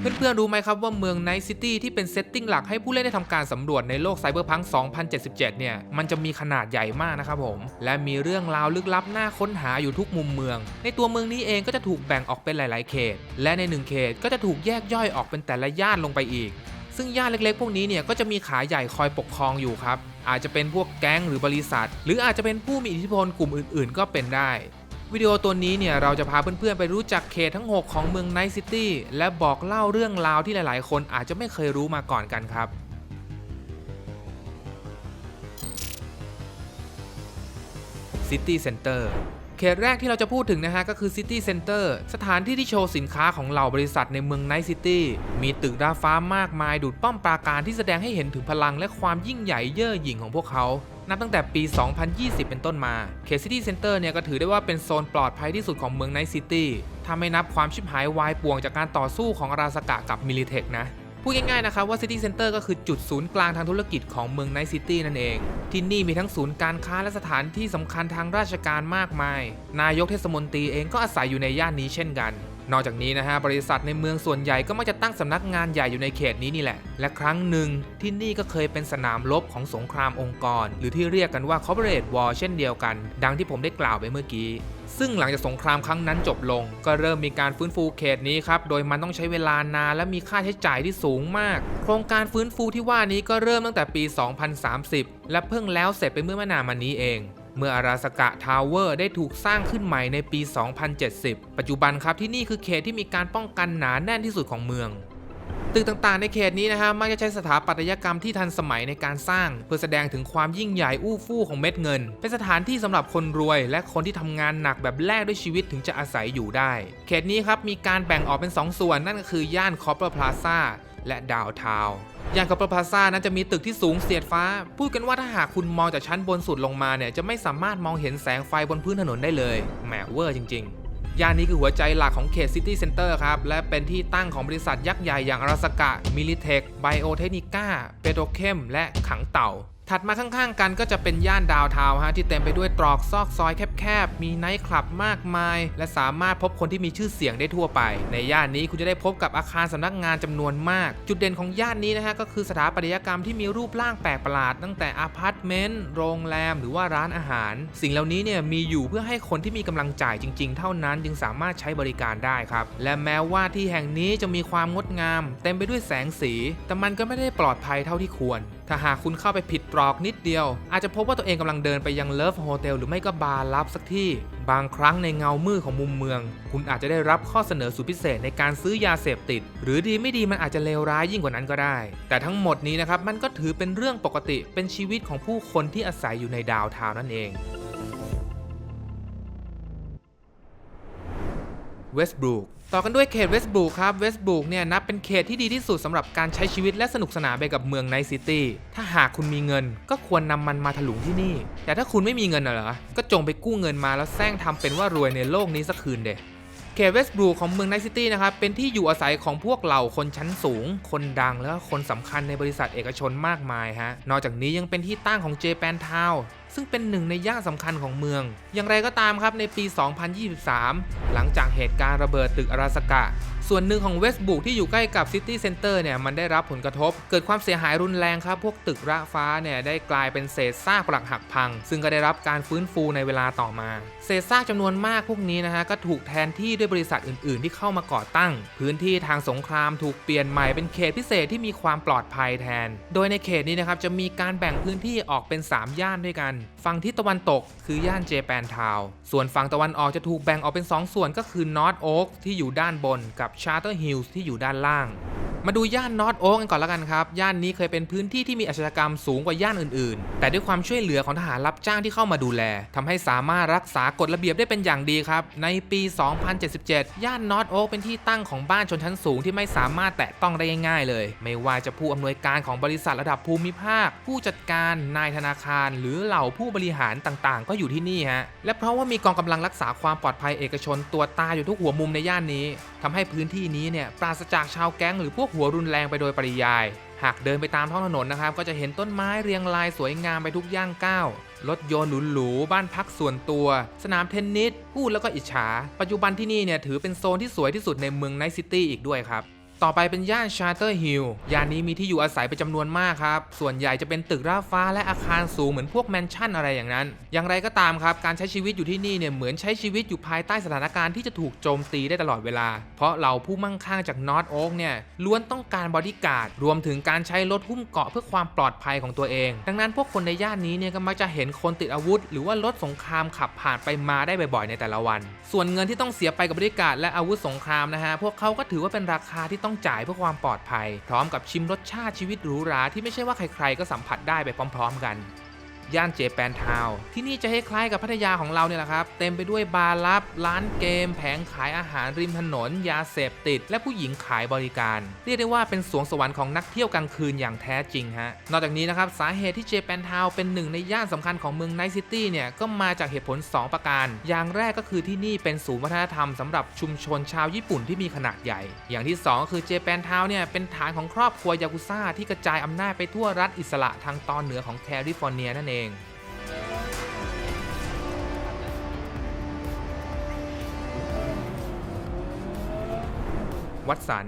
เพื่อนๆรู้ไหมครับว่าเมืองไนท์ซิตี้ที่เป็นเซตติ้งหลักให้ผู้เล่นได้ทำการสำรวจในโลกไซเบอร์พัง2077 เนี่ย มันจะมีขนาดใหญ่มากนะครับผม และมีเรื่องราวลึกลับน่าค้นหาอยู่ทุกมุมเมือง ในตัวเมืองนี้เองก็จะถูกแบ่งออกเป็นหลาย ๆ เขต และในหนึ่งเขตก็จะถูกแยกย่อยออกเป็นแต่ละย่านลงไปอีก ซึ่งย่านเล็ก ๆ พวกนี้เนี่ยก็จะมีขาใหญ่คอยปกครองอยู่ครับอาจจะเป็นพวกแก๊งหรือบริษัท หรืออาจจะเป็นผู้มีอิทธิพลกลุ่มอื่น ๆ ก็เป็นได้ วิดีโอตัวนี้เนี่ยเราจะพาเพื่อนๆ ไปรู้จักเขตทั้ง 6 ของเมืองไนท์ซิตี้และบอกเล่าเรื่องราวที่หลายๆ คนอาจจะไม่เคยรู้มาก่อนกันครับ City Center เขตแรกที่เราจะพูดถึงนะฮะก็คือ City Center สถานที่ที่โชว์สินค้าของเหล่าบริษัทในเมืองไนท์ซิตี้มีตึกดาฟ้ามากมายดูดป้อมปราการที่แสดงให้เห็นถึงพลังและความยิ่งใหญ่เย่อหยิ่งของพวกเขา นับตั้งแต่ปี 2020 เป็นต้นมาเขต City Center เนี่ยก็ถือได้ว่าเป็นโซนปลอดภัยที่สุดของเมืองไนท์ซิตี้ถ้าไม่นับความชิบหายวายป่วงจากการต่อสู้ของอาราสกะกับมิลิเทคนะพูดง่ายๆนะครับว่า City Center ก็คือจุดศูนย์กลางทางธุรกิจของเมืองไนท์ซิตี้นั่นเอง ที่นี่มีทั้งศูนย์การค้าและสถานที่สำคัญทางราชการมากมาย นายกเทศมนตรีเองก็อาศัยอยู่ในย่านนี้เช่นกัน นอกจากนี้นะฮะบริษัทในเมืองส่วนใหญ่ก็มักจะตั้งสำนักงานใหญ่อยู่ในเขตนี้นี่แหละ และครั้งหนึ่งที่นี่ก็เคยเป็นสนามรบของสงครามองค์กร หรือที่เรียกกันว่า Corporate War เช่นเดียวกัน ดังที่ผมได้กล่าวไปเมื่อกี้ ซึ่งหลังจากสงครามครั้งนั้นจบลง ก็เริ่มมีการฟื้นฟูเขตนี้ครับโดยมันต้องใช้เวลานานและมีค่าใช้จ่ายที่สูงมาก โครงการฟื้นฟูที่ว่านี้ก็เริ่มตั้งแต่ปี 2030 และเพิ่งแล้วเสร็จไปเมื่อไม่นานมานี้เอง เมื่ออาราสกะทาวเวอร์ได้ถูกสร้างขึ้นใหม่ในปี 2070 ปัจจุบันครับที่นี่คือเขตที่มีการป้องกันหนาแน่นที่สุดของเมือง ตึกต่างๆ ในเขตนี้นะฮะมักจะใช้สถาปัตยกรรมที่ทันสมัยในการสร้าง เพื่อแสดงถึงความยิ่งใหญ่อู้ฟู่ของเม็ดเงิน เป็นสถานที่สำหรับคนรวย และคนที่ทำงานหนักแบบแลกด้วยชีวิตถึงจะอาศัยอยู่ได้ เขตนี้ครับมีการแบ่งออกเป็น 2 ส่วนนั่นก็คือย่านคอปเปอร์พลาซ่า และดาวทาวย่างกับประพาซ่านั้นจะมีตึกที่สูงเสียดฟ้า พูดกันว่าถ้าหากคุณมองจากชั้นบนสุดลงมาเนี่ยจะไม่สามารถมองเห็นแสงไฟบนพื้นถนนได้เลยแหมเวอร์จริง ๆ ย่านนี้คือหัวใจหลักของเขตซิตี้เซ็นเตอร์ครับ และเป็นที่ตั้งของบริษัทยักษ์ใหญ่อย่างอาราสกะมิลิเทคไบโอเทคนิก้าเปโตรเคมและขังเต่า ถัดมาข้างๆกันก็จะเป็นย่านดาวน์ทาวฮะที่เต็มไปด้วยตรอกซอกซอยแคบๆ มีไนท์คลับมากมาย และสามารถพบคนที่มีชื่อเสียงได้ทั่วไป ในย่านนี้คุณจะได้พบกับอาคารสำนักงานจำนวนมาก จุดเด่นของย่านนี้นะฮะก็คือสถาปัตยกรรมที่มีรูปร่างแปลกประหลาด ตั้งแต่อพาร์ตเมนต์โรงแรม หรือว่าร้านอาหาร สิ่งเหล่านี้เนี่ยมีอยู่เพื่อให้คนที่มีกำลังจ่ายจริง ๆ เท่านั้นจึงสามารถใช้บริการได้ครับและแม้ว่าที่แห่งนี้จะมีความงดงาม เต็มไปด้วยแสงสี แต่มันก็ไม่ได้ปลอดภัยเท่าที่ควร ถ้าหากคุณเข้าไปผิดตรอกนิดเดียว อาจจะพบว่าตัวเองกำลังเดินไปยังเลิฟโฮเทลหรือไม่ก็บาร์ลับสักที่ บางครั้งในเงามืดของมุมเมือง คุณอาจจะได้รับข้อเสนอสุดพิเศษในการซื้อยาเสพติด หรือดีไม่ดีมันอาจจะเลวร้ายยิ่งกว่านั้นก็ได้ แต่ทั้งหมดนี้นะครับมันก็ถือเป็นเรื่องปกติเป็นชีวิตของผู้คนที่อาศัยอยู่ในดาวเทาวนั่นเอง เวสต์บรูคต่อกันด้วยเขตเวสต์บรูคครับเวสต์บรูคเนี่ยนับเป็นเขตที่ดีที่สุดสำหรับการใช้ชีวิตและสนุกสนานไปกับเมืองไนท์ซิตี้ถ้าหากคุณมีเงิน ก็ควรนำมันมาถลุงที่นี่ แต่ถ้าคุณไม่มีเงินเหรอก็จงไปกู้เงินมาแล้วแซงทำเป็นว่ารวยในโลกนี้สักคืนเดะ เขตเวสต์บรูของเมืองไนซิตี้นะครับเป็นที่อยู่อาศัยของพวกเหล่าคนชั้นสูง คนดังแล้วก็คนสำคัญในบริษัทเอกชนมากมายฮะนอกจากนี้ยังเป็นที่ตั้งของเจแปนทาวซึ่งเป็นหนึ่งในย่านสำคัญของเมือง อย่างไรก็ตามครับในปี 2023 หลังจากเหตุการณ์ระเบิดตึกอาราสกะ ส่วนหนึ่งของเวสต์บรูคที่อยู่ใกล้กับซิตี้เซ็นเตอร์เนี่ยมันได้รับผลกระทบ เกิดความเสียหายรุนแรงครับ พวกตึกระฟ้าเนี่ยได้กลายเป็นเศษซากปรักหักพัง ซึ่งก็ได้รับการฟื้นฟูในเวลาต่อมา เศษซากจำนวนมากพวกนี้นะฮะก็ถูกแทนที่ด้วยบริษัทอื่น ๆ ที่เข้ามาก่อตั้ง พื้นที่ทางสงครามถูกเปลี่ยนใหม่เป็นเขตพิเศษที่มีความปลอดภัยแทน โดยในเขตนี้นะครับจะมีการแบ่งพื้นที่ออกเป็น 3 ย่านด้วยกัน ฝั่งทิศตะวันตกคือย่านเจแปนทาวส่วนฝั่งตะวันออกจะถูกแบ่งออกเป็น 2 ส่วนก็คือนอร์ทโอ๊กที่อยู่ด้านบนกับชาร์เตอร์ฮิลส์ที่อยู่ด้านล่าง มาดูย่านนอร์ทโอ๊กกันก่อนแล้วกันครับ ย่านนี้เคยเป็นพื้นที่ที่มีอาชญากรรมสูงกว่าย่านอื่นๆ แต่ด้วยความช่วยเหลือของทหารรับจ้างที่เข้ามาดูแลทำให้สามารถรักษากฎระเบียบได้เป็นอย่างดีครับ ในปี 2077 ย่านนอร์ทโอ๊กเป็นที่ตั้งของบ้านชนชั้นสูงที่ไม่สามารถแตะต้องได้ง่ายๆเลย ไม่ว่าจะผู้อำนวยการของบริษัทระดับภูมิภาค ผู้จัดการนายธนาคาร หรือเหล่าผู้บริหารต่างๆ ก็อยู่ที่นี่ฮะและเพราะว่ามีกองกำลังรักษาความปลอดภัยเอกชนตัวตาอยู่ทุกหัวมุมในย่านนี้ทำให้พื้นที่นี้เนี่ยปราศจากชาวแก๊งหรือพวกหัวรุนแรงไปโดยปริยาย หากเดินไปตามท้องถนนนะครับ ก็จะเห็นต้นไม้เรียงรายสวยงามไปทุกย่างก้าวรถยนต์หรูๆบ้านพักส่วนตัว สนามเทนนิสพูดแล้วก็อิจฉา ปัจจุบันที่นี่เนี่ยถือเป็นโซนที่สวยที่สุดในเมืองไนท์ซิตี้อีกด้วยครับ ต่อไปเป็นย่านชาร์เตอร์ฮิลล์ย่านนี้มีที่อยู่อาศัยเป็นจำนวนมากครับ ส่วนใหญ่จะเป็นตึกราฟ้าและอาคารสูงเหมือนพวกแมนชั่นอะไรอย่างนั้น อย่างไรก็ตามครับ การใช้ชีวิตอยู่ที่นี่เนี่ยเหมือนใช้ชีวิตอยู่ภายใต้สถานการณ์ที่จะถูกโจมตีได้ตลอดเวลา เพราะเราผู้มั่งคั่งจากนอตโอ๊กเนี่ยล้วนต้องการบอดี้การ์ด รวมถึงการใช้รถหุ้มเกราะเพื่อความปลอดภัยของตัวเอง ดังนั้นพวกคนในย่านนี้เนี่ยก็มักจะเห็นคนติดอาวุธ หรือว่ารถสงครามขับผ่านไปมาได้บ่อยๆในแต่ละวัน ส่วนเงินที่ต้องเสียไปกับบริการและอาวุธสงครามนะฮะพวกเขาก็ถือว่าเป็นราคาที่ต้อง้องจ่ายเพื่อความปลอดภัย พร้อมกับชิมรสชาติชีวิตหรูหราที่ไม่ใช่ว่าใครๆก็สัมผัสได้ไปพร้อม ๆ กัน ย่านเจแปนทาวที่นี่จะคล้ายๆกับพัทยาของเราเนี่ยแหละครับ เต็มไปด้วยบาร์ลับ ร้านเกม แผงขายอาหารริมถนน ยาเสพติด และผู้หญิงขายบริการ เรียกได้ว่าเป็นสวงสวรรค์ของนักเที่ยวกลางคืนอย่างแท้จริงฮะ นอกจากนี้นะครับ สาเหตุที่เจแปนทาวเป็นหนึ่งในย่านสำคัญของเมืองไนท์ซิตี้เนี่ย ก็มาจากเหตุผล 2 ประการ อย่างแรกก็คือที่นี่เป็นศูนย์วัฒนธรรมสำหรับชุมชนชาวญี่ปุ่นที่มีขนาดใหญ่ อย่างที่2ก็คือเจแปนทาวเนี่ยเป็นฐานของครอบครัวยากุซ่าที่กระจายอำนาจไปทั่วรัฐอิสระทางตอนเหนือของแคลิฟอร์เนียนั่นเองวัดสัน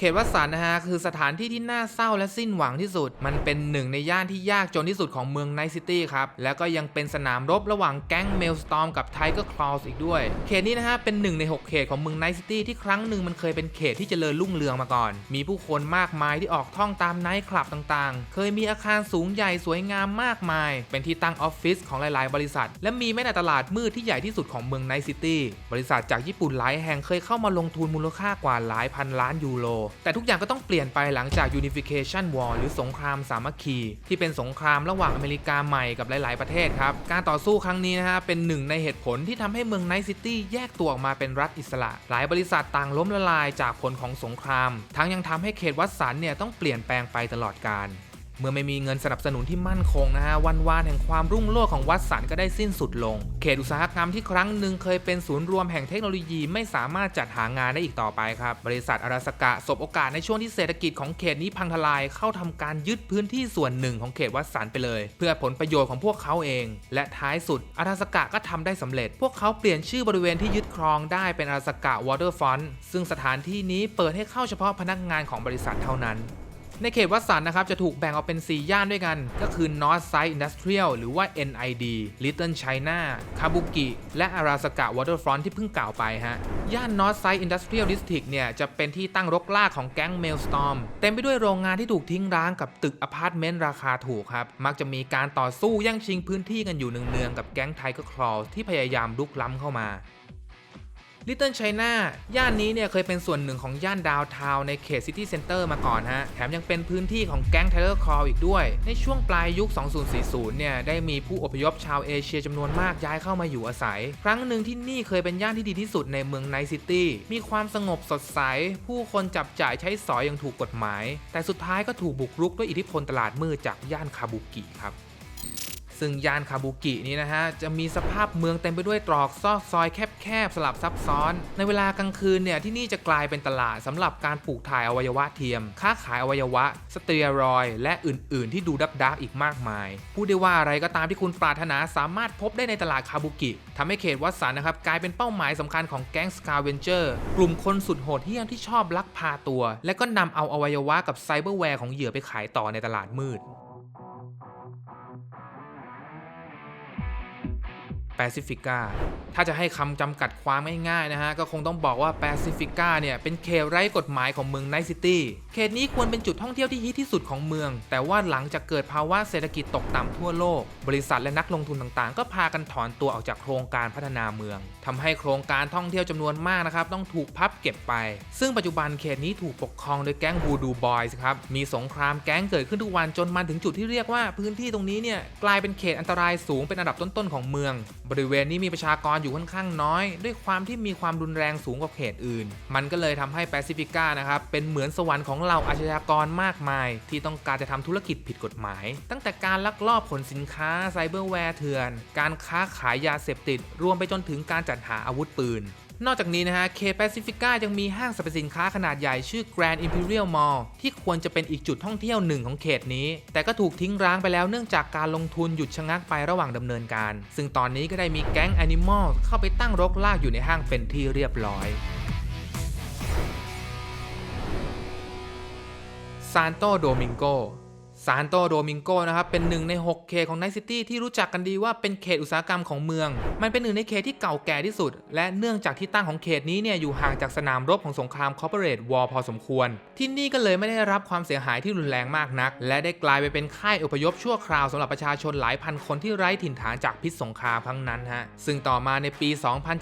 เขตวัดสันนะฮะคือสถานที่ที่น่าเศร้าและสิ้นหวังที่สุด มันเป็นหนึ่งในย่านที่ยากจนที่สุดของเมืองไนซิตี้ครับ แล้วก็ยังเป็นสนามรบระหว่างแก๊งเมลสตอมกับไทเกอร์คลอสอีกด้วย เขตนี้นะฮะเป็นหนึ่งใน 6 เขตของเมืองไนซิตี้ที่ครั้งหนึ่งมันเคยเป็นเขตที่เจริญรุ่งเรืองมาก่อน มีผู้คนมากมายที่ออกท่องตามไนท์คลับต่างๆ เคยมีอาคารสูงใหญ่สวยงามมากมาย เป็นที่ตั้งออฟฟิศของหลายๆ บริษัท และมีแม้แต่ตลาดมืดที่ใหญ่ที่สุดของเมืองไนซิตี้ บริษัทจากญี่ปุ่นหลายแห่งเคยเข้ามาลงทุนมูลค่ากว่าหลายพันล้านยูโรแต่ทุกอย่างก็ต้องเปลี่ยนไปหลังจาก Unification War หรือสงครามสามัคคี ที่เป็นสงครามระหว่างอเมริกาใหม่กับหลาย ๆ ประเทศครับ การต่อสู้ครั้งนี้นะฮะเป็นหนึ่งในเหตุผลที่ทำให้เมืองไนท์ซิตี้แยกตัวออกมาเป็นรัฐอิสระ หลายบริษัทต่างล้มละลายจากผลของสงคราม ทั้งยังทำให้เขตวัดสันเนี่ยต้องเปลี่ยนแปลงไปตลอดกาล เมื่อไม่มีเงินสนับสนุนที่มั่นคงนะฮะวันวานแห่งความรุ่งโรจน์ของวัดสันก็ได้สิ้นสุดลง เขตอุตสาหกรรมที่ครั้งหนึ่งเคยเป็นศูนย์รวมแห่งเทคโนโลยีไม่สามารถจัดหางานได้อีกต่อไปครับ บริษัทอาราสกะสบโอกาสในช่วงที่เศรษฐกิจของเขตนี้พังทลายเข้าทำการยึดพื้นที่ส่วนหนึ่งของเขตวัดสันไปเลย เพื่อผลประโยชน์ของพวกเขาเอง และท้ายสุดอาราสกะก็ทำได้สำเร็จ พวกเขาเปลี่ยนชื่อบริเวณที่ยึดครองได้เป็นอาราสกะวอเตอร์ฟอนต์ซึ่งสถานที่นี้เปิดให้เข้าเฉพาะพนักงานของบริษัทเท่านั้น ในเขตวัดสันนะครับจะถูกแบ่งออกเป็น 4 ย่านด้วยกัน ก็คือ North Side Industrial หรือว่า NID Little China Kabuki และ Arasaka Waterfront ที่เพิ่งกล่าวไปฮะ ย่าน North Side Industrial District เนี่ยจะเป็นที่ตั้งรกรากของแก๊ง Maelstrom เต็มไปด้วยโรงงานที่ถูกทิ้งร้างกับตึกอพาร์ตเมนต์ราคาถูกครับ มักจะมีการต่อสู้แย่งชิงพื้นที่กันอยู่เนืองๆกับแก๊งไทเกอร์คลอที่พยายามลุกล้ำเข้ามา ลิตเติ้ลไชน่าย่านนี้เนี่ยเคยเป็นส่วนหนึ่งของย่านดาวน์ทาวในเขตซิตี้เซ็นเตอร์มาก่อนฮะ แถมยังเป็นพื้นที่ของแก๊งไทเลอร์คอร์อีกด้วย ในช่วงปลายยุค 2040 เนี่ย ได้มีผู้อพยพชาวเอเชียจำนวนมากย้ายเข้ามาอยู่อาศัย ครั้งหนึ่งที่นี่เคยเป็นย่านที่ดีที่สุดในเมืองไนซิตี้ มีความสงบสดใส ผู้คนจับจ่ายใช้สอยอย่างถูกกฎหมาย แต่สุดท้ายก็ถูกบุกรุกด้วยอิทธิพลตลาดมืดจากย่านคาบุกิครับ ซึ่งย่านคาบุกินี้นะฮะจะมีสภาพเมืองเต็มไปด้วยตรอกซอกซอยแคบๆสลับซับซ้อน ในเวลากลางคืนเนี่ยที่นี่จะกลายเป็นตลาดสำหรับการปลูกถ่ายอวัยวะเทียม ค้าขายอวัยวะ สเตียรอย และอื่นๆ ที่ดูดับดักอีกมากมาย พูดได้ว่าอะไรก็ตามที่คุณปรารถนาสามารถพบได้ในตลาดคาบุกิทำให้เขตวัดสันนะครับกลายเป็นเป้าหมายสำคัญของแก๊งสกาเวนเจอร์กลุ่มคนสุดโหดเหี้ยมที่ชอบลักพาตัว และก็นำเอาอวัยวะกับไซเบอร์แวร์ของเหยื่อไปขายต่อในตลาดมืด แปซิฟิก้าถ้าจะให้คำจำกัดความง่ายๆนะฮะ ก็คงต้องบอกว่าแปซิฟิก้าเนี่ย เป็นเขตไร้กฎหมายของเมืองไนซิตี้ เขตนี้ควรเป็นจุดท่องเที่ยวที่ฮิตที่สุดของเมือง แต่ว่าหลังจากเกิดภาวะเศรษฐกิจตกต่ำทั่วโลก บริษัทและนักลงทุนต่างๆ ก็พากันถอนตัวออกจากโครงการพัฒนาเมืองทำให้โครงการท่องเที่ยวจำนวนมากนะครับ ต้องถูกพับเก็บไป ซึ่งปัจจุบันเขตนี้ถูกปกครองโดยแก๊งบูดูบอยส์ครับ มีสงครามแก๊งเกิดขึ้นทุกวันจนมาถึงจุดที่เรียกว่าพื้นที่ตรงนี้เนี่ยกลายเป็นเขตอันตรายสูงเป็นอันดับต้นๆของเมืองบริเวณนี้มีประชากรอยู่ค่อนข้างน้อย ด้วยความที่มีความรุนแรงสูงกว่าเขตอื่น มันก็เลยทำให้แปซิฟิก้านะครับเป็นเหมือนสวรรค์ของเหล่าอาชญากรมากมาย ที่ต้องการจะทำธุรกิจผิดกฎหมาย ตั้งแต่การลักลอบขนสินค้าไซเบอร์แวร์เถื่อน การค้าขายยาเสพติด รวมไปจนถึงการจัดหาอาวุธปืน นอกจากนี้นะฮะเคแปซิฟิก้ายังมีห้างสรรพสินค้าขนาดใหญ่ชื่อ Grand Imperial Mall ที่ควรจะเป็นอีกจุดท่องเที่ยวหนึ่งของเขตนี้ แต่ก็ถูกทิ้งร้างไปแล้วเนื่องจากการลงทุนหยุดชะงักไประหว่างดำเนินการ ซึ่งตอนนี้ก็ได้มีแก๊ง Animal เข้าไปตั้งรกรากอยู่ในห้างเป็นที่เรียบร้อยซานโตโดมิงโก ซานโตโดมิงโกนะครับเป็นหนึ่งใน 6 เขตของไนซิตี้ที่รู้จักกันดีว่าเป็นเขตอุตสาหกรรมของเมือง มันเป็นหนึ่งในเขตที่เก่าแก่ที่สุด และเนื่องจากที่ตั้งของเขตนี้เนี่ยอยู่ห่างจากสนามรบของสงครามคอร์ปอเรทวอร์พอสมควร ที่นี่ก็เลยไม่ได้รับความเสียหายที่รุนแรงมากนัก และได้กลายไปเป็นค่ายอพยพชั่วคราวสำหรับประชาชนหลายพันคนที่ไร้ถิ่นฐานจากพิษสงครามครั้งนั้นฮะซึ่งต่อมาในปี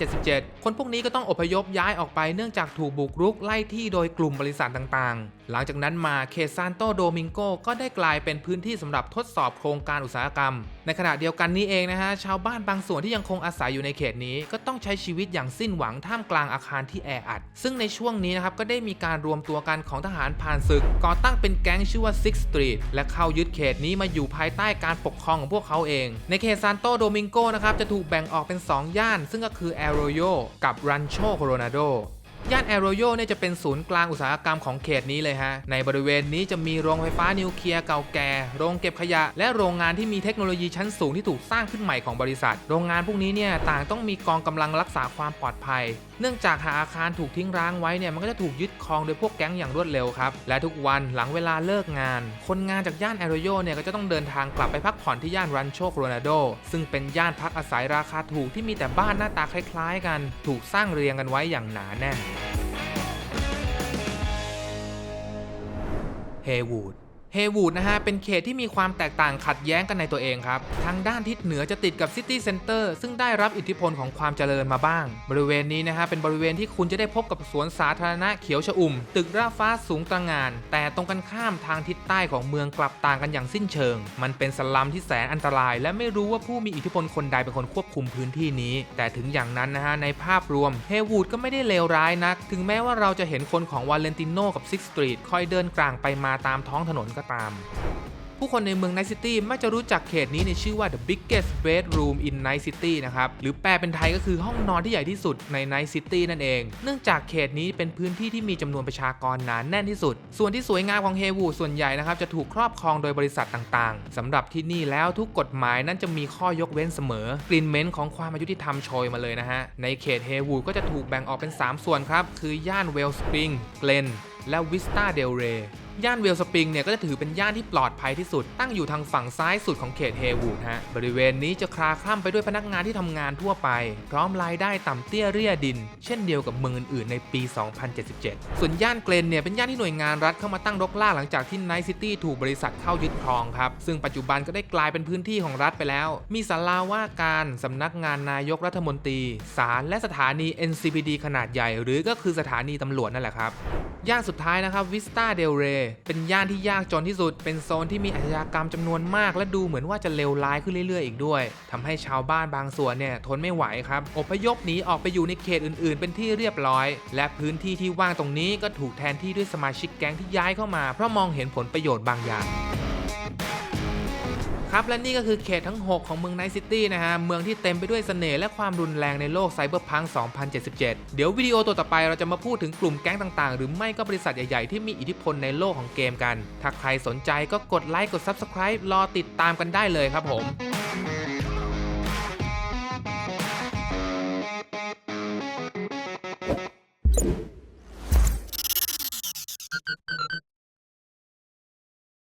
2077 คนพวกนี้ก็ต้องอพยพย้ายออกไปเนื่องจากถูกบุกรุกไล่ที่โดยกลุ่มบริษัทต่างๆ หลังจากนั้นมาเขตซานโตโดมิงโกก็ได้กลายเป็นพื้นที่สำหรับทดสอบโครงการอุตสาหกรรม ในขณะเดียวกันนี้เองนะฮะชาวบ้านบางส่วนที่ยังคงอาศัยอยู่ในเขตนี้ก็ต้องใช้ชีวิตอย่างสิ้นหวังท่ามกลางอาคารที่แออัด ซึ่งในช่วงนี้นะครับก็ได้มีการรวมตัวกันของทหารผ่านศึก ก่อตั้งเป็นแก๊งชื่อว่า Six Street และเข้ายึดเขตนี้มาอยู่ภายใต้การปกครองของพวกเขาเอง ในเขตซานโตโดมิงโกนะครับจะถูกแบ่งออกเป็น 2 ย่าน ซึ่งก็คือ Arroyo กับ Rancho Coronado ย่านแอโรโยเนี่ยจะเป็นศูนย์กลางอุตสาหกรรมของเขตนี้เลยฮะ ในบริเวณนี้จะมีโรงไฟฟ้านิวเคลียร์เก่าแก่ โรงเก็บขยะ และโรงงานที่มีเทคโนโลยีชั้นสูงที่ถูกสร้างขึ้นใหม่ของบริษัท โรงงานพวกนี้เนี่ยต่างต้องมีกองกำลังรักษาความปลอดภัย เนื่องจากหากอาคารถูกทิ้งร้างไว้เนี่ยมันก็จะถูกยึดครองโดยพวกแก๊งอย่างรวดเร็วครับ และทุกวันหลังเวลาเลิกงาน คนงานจากย่านแอโรโยเนี่ยก็จะต้องเดินทางกลับไปพักผ่อนที่ย่านรันโชโครนาโด ซึ่งเป็นย่านพักอาศัยราคาถูกที่มีแต่บ้านหน้าตาคล้าย ๆ กัน ถูกสร้างเรียงกันไว้อย่างหนาแน่น เฮวูด เฮวูดนะฮะ เป็นเขตที่มีความแตกต่างขัดแย้งกันในตัวเองครับ ทางด้านทิศเหนือจะติดกับซิตี้เซ็นเตอร์ซึ่งได้รับอิทธิพลของความเจริญมาบ้าง บริเวณนี้นะฮะ เป็นบริเวณที่คุณจะได้พบกับสวนสาธารณะเขียวชอุ่ม ตึกราฟ้าสูงตระหงาน แต่ตรงกันข้ามทางทิศใต้ของเมืองกลับต่างกันอย่างสิ้นเชิง มันเป็นสลัมที่แสนอันตราย และไม่รู้ว่าผู้มีอิทธิพลคนใดเป็นคนควบคุมพื้นที่นี้ แต่ถึงอย่างนั้นนะฮะ ในภาพรวมเฮวูดก็ไม่ได้เลวร้ายนัก ถึงแม้ว่าเราจะเห็นคนของวาเลนติโนกับซิกสตรีทคอยเดินกลางไปมาตามท้องถนนก็ตาม ผู้คนในเมืองไนซิตี้มักจะรู้จักเขตนี้ในชื่อว่า the biggest bedroom in Night City นะครับ หรือแปลเป็นไทยก็คือห้องนอนที่ใหญ่ที่สุดใน Night City นั่นเอง เนื่องจากเขตนี้เป็นพื้นที่ที่มีจำนวนประชากรหนานแน่นที่สุด ส่วนที่สวยงามของเฮวูดส่วนใหญ่นะครับ จะถูกครอบครองโดยบริษัทต่างๆสำหรับที่นี่แล้วทุกกฎหมายนั้นจะมีข้อยกเว้นเสมอ กลิ่นเหม็นของความอายุติธรรมโชยมาเลยนะฮะในเขตเฮวูดก็จะถูกแบ่งออกเป็น 3 ส่วนครับคือย่านเวลสปริงเกลนและวิสตาเดลเร ย่านเวลสปริงเนี่ยก็จะถือเป็นย่านที่ปลอดภัยที่สุด ตั้งอยู่ทางฝั่งซ้ายสุดของเขตเฮวูดฮะ บริเวณนี้จะคลาคล่ำไปด้วยพนักงานที่ทำงานทั่วไป พร้อมรายได้ต่ำเตี้ยเรียดิน เช่นเดียวกับเมืองอื่นๆในปี 2077 ส่วนย่านเกรนเนี่ยเป็นย่านที่หน่วยงานรัฐเข้ามาตั้งรกล่าหลังจากที่ไนท์ซิตี้ถูกบริษัทเข้ายึดครองครับ ซึ่งปัจจุบันก็ได้กลายเป็นพื้นที่ของรัฐไปแล้ว มีศาลาว่าการสำนักงานนายกรัฐมนตรีศาลและสถานี NCPD ขนาดใหญ่ หรือก็คือสถานีตำรวจนั่นแหละครับ ย่านสุดท้ายนะครับวิสตาเดลเรเป็นย่านที่ยากจนที่สุด เป็นโซนที่มีอาชญากรรมจำนวนมาก และดูเหมือนว่าจะเลวร้ายขึ้นเรื่อยๆ อีกด้วยทำให้ชาวบ้านบางส่วนเนี่ยทนไม่ไหวครับ อพยพหนีออกไปอยู่ในเขตอื่นๆ เป็นที่เรียบร้อย และพื้นที่ที่ว่างตรงนี้ก็ถูกแทนที่ด้วยสมาชิกแก๊งที่ย้ายเข้ามาเพราะมองเห็นผลประโยชน์บางอย่าง ครับและนี่ก็คือเขตทั้ง 6 ของเมืองไนท์ซิตี้นะฮะ เมืองที่เต็มไปด้วยเสน่ห์และความรุนแรงในโลกไซเบอร์พัง 2077 เดี๋ยววิดีโอตัวต่อไปเราจะมาพูดถึงกลุ่มแก๊งต่างๆ หรือไม่ก็บริษัทใหญ่ๆ ที่มีอิทธิพลในโลกของเกมกัน ถ้าใครสนใจก็กดไลค์กด Subscribe รอติดตามกันได้เลยครับผม